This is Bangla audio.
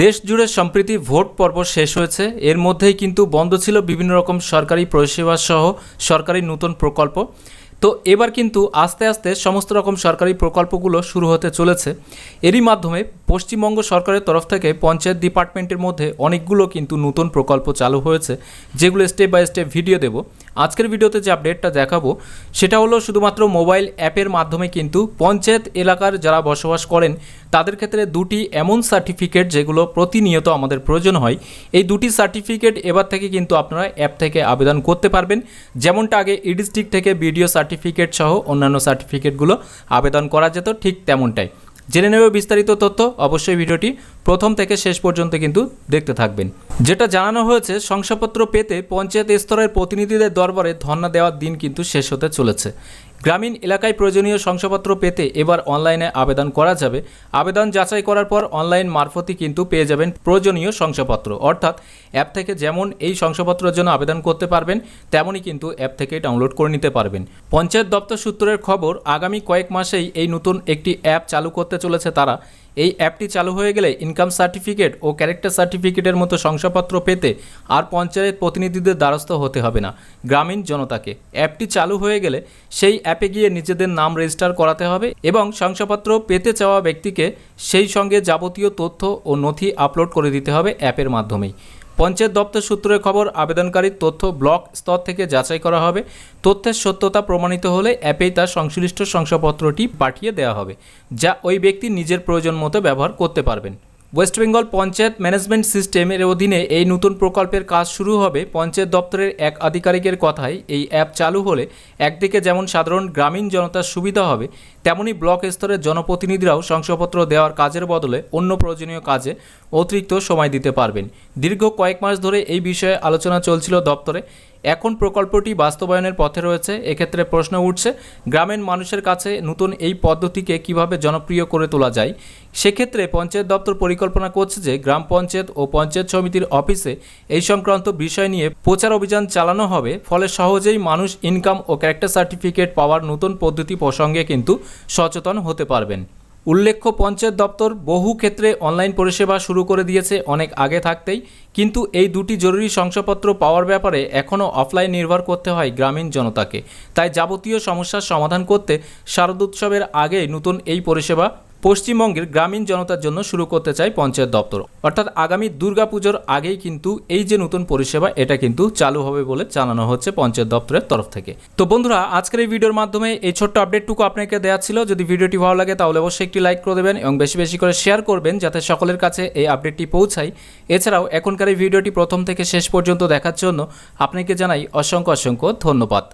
দেশ জুড়ে সম্প্রতি ভোট পর্ব শেষ হয়েছে। এর মধ্যেই কিন্তু বন্ধ ছিল বিভিন্ন রকম সরকারি পরিষেবা সহ সরকারি নতুন প্রকল্প। তো এবার কিন্তু আস্তে আস্তে সমস্ত রকম সরকারি প্রকল্পগুলো শুরু হতে চলেছে। এরই মাধ্যমে পশ্চিমবঙ্গ সরকারের তরফ থেকে পঞ্চায়েত ডিপার্টমেন্টের মধ্যে অনেকগুলো কিন্তু নতুন প্রকল্প চালু হয়েছে, যেগুলো স্টেপ বাই স্টেপ ভিডিও দেব। আজকের ভিডিওতে যে আপডেটটা দেখাবো, সেটা হলো শুধুমাত্র মোবাইল অ্যাপের মাধ্যমে কিন্তু পঞ্চায়েত এলাকার যারা বসবাস করেন, তাদের ক্ষেত্রে দুটি এমন সার্টিফিকেট যেগুলো প্রতিনিয়ত আমাদের প্রয়োজন হয়। এই দুটি সার্টিফিকেট এবার থেকে কিন্তু আপনারা অ্যাপ থেকে আবেদন করতে পারবেন। যেমনটা আগে ই ডিস্ট্রিক্ট থেকে বিডিও সার্টিফিকেট সহ অন্যান্য সার্টিফিকেটগুলো আবেদন করা যেত, ঠিক তেমনটাই। জেনে নেবে বিস্তারিত তথ্য, অবশ্যই ভিডিওটি প্রথম থেকে শেষ পর্যন্ত কিন্তু দেখতে থাকবেন। যেটা জানানো হয়েছে, শংসাপত্র পেতে পঞ্চায়েত স্তরের প্রতিনিধিদের দরবারে ধর্না দেওয়ার দিন কিন্তু শেষ হতে চলেছে। গ্রামীণ এলাকায় প্রয়োজনীয় শংসাপত্র পেতে এবার অনলাইনে আবেদন করা যাবে। আবেদন যাচাই করার পর অনলাইন মারফতই কিন্তু পেয়ে যাবেন প্রয়োজনীয় শংসাপত্র। অর্থাৎ অ্যাপ থেকে যেমন এই শংসাপত্রের জন্য আবেদন করতে পারবেন, তেমনই কিন্তু অ্যাপ থেকে ডাউনলোড করে নিতে পারবেন। পঞ্চায়েত দপ্তর সূত্রের খবর, আগামী কয়েক মাসেই এই নতুন একটি অ্যাপ চালু করতে চলেছে তারা। এই অ্যাপটি চালু হয়ে গেলে ইনকাম সার্টিফিকেট ও ক্যারেক্টার সার্টিফিকেটের মতো শংসাপত্র পেতে আর পঞ্চায়েত প্রতিনিধিদের দ্বারস্থ হতে হবে না, গ্রামীণ জনতাকে। অ্যাপটি চালু হয়ে গেলে সেই অ্যাপে গিয়ে নিজেদের নাম রেজিস্টার করাতে হবে এবং শংসাপত্র পেতে চাওয়া ব্যক্তিকে সেই সঙ্গে যাবতীয় তথ্য ও নথি আপলোড করে দিতে হবে অ্যাপের মাধ্যমেই। পঞ্চায়েত দপ্তর সূত্রের খবর আবেদনকারীর তথ্য ব্লক স্তর থেকে যাচাই করা হবে। তথ্যের সত্যতা প্রমাণিত হলে অ্যাপেই তার সংশ্লিষ্ট শংসাপত্রটি পাঠিয়ে দেওয়া হবে, যা ওই ব্যক্তি নিজের প্রয়োজন মতো ব্যবহার করতে পারবেন। ওয়েস্ট বেঙ্গল পঞ্চায়েত ম্যানেজমেন্ট সিস্টেমের অধীনে এই নতুন প্রকল্পের কাজ শুরু হবে পঞ্চায়েত দপ্তরের এক আধিকারিকের কথায়। এই অ্যাপ চালু হলে একদিকে যেমন সাধারণ গ্রামীণ জনতার সুবিধা হবে তেমনি ব্লক স্তরের জনপ্রতিনিধিরাও শংসাপত্র দেওয়ার কাজের বদলে অন্য প্রয়োজনীয় কাজে অতিরিক্ত সময় দিতে পারবেন। দীর্ঘ কয়েক মাস ধরে এই বিষয়ে আলোচনা চলছিল দপ্তরে। এখন প্রকল্পটি বাস্তবায়নের পথে রয়েছে, এক্ষেত্রে প্রশ্ন উঠছে, গ্রামের মানুষের কাছে নতুন এই পদ্ধতিকে কীভাবে জনপ্রিয় করে তোলা যায়? সেক্ষেত্রে পঞ্চায়েত দপ্তর পরিকল্পনা করছে যে গ্রাম পঞ্চায়েত ও পঞ্চায়েত সমিতির অফিসে এই সংক্রান্ত বিষয় নিয়ে প্রচার অভিযান চালানো হবে। ফলে সহজেই মানুষ ইনকাম ও ক্যারেক্টার সার্টিফিকেট পাওয়ার নতুন পদ্ধতি প্রসঙ্গে কিন্তু সচেতন হতে পারবেন। উল্লেখ্য, পঞ্চায়েত দপ্তর বহু ক্ষেত্রে অনলাইন পরিষেবা শুরু করে দিয়েছে অনেক আগে থাকতেই, কিন্তু এই দুটি জরুরি শংসাপত্র পাওয়ার ব্যাপারে এখনও অফলাইন নির্ভর করতে হয় গ্রামীণ জনতাকে। তাই যাবতীয় সমস্যার সমাধান করতে শারদোৎসবের আগে নতুন এই পরিষেবা পশ্চিমবঙ্গের গ্রামীণ জনতার জন্য শুরু করতে চায় পঞ্চায়েত দপ্তর। অর্থাৎ আগামী দুর্গাপুজোর আগেই কিন্তু এই যে নতুন পরিষেবা, এটা কিন্তু চালু হবে বলে জানানো হচ্ছে পঞ্চায়েত দপ্তরের তরফ থেকে। তো বন্ধুরা, আজকের এই ভিডিওর মাধ্যমে এই ছোট্ট আপডেটটুকু আপনাকে দেওয়া ছিল। যদি ভিডিওটি ভালো লাগে, তাহলে অবশ্যই একটি লাইক করে দেবেন এবং বেশি বেশি করে শেয়ার করবেন যাতে সকলের কাছে এই আপডেটটি পৌঁছায়। এছাড়াও, এখনকার এই ভিডিওটি প্রথম থেকে শেষ পর্যন্ত দেখার জন্য আপনাকে জানাই অসংখ্য অসংখ্য ধন্যবাদ।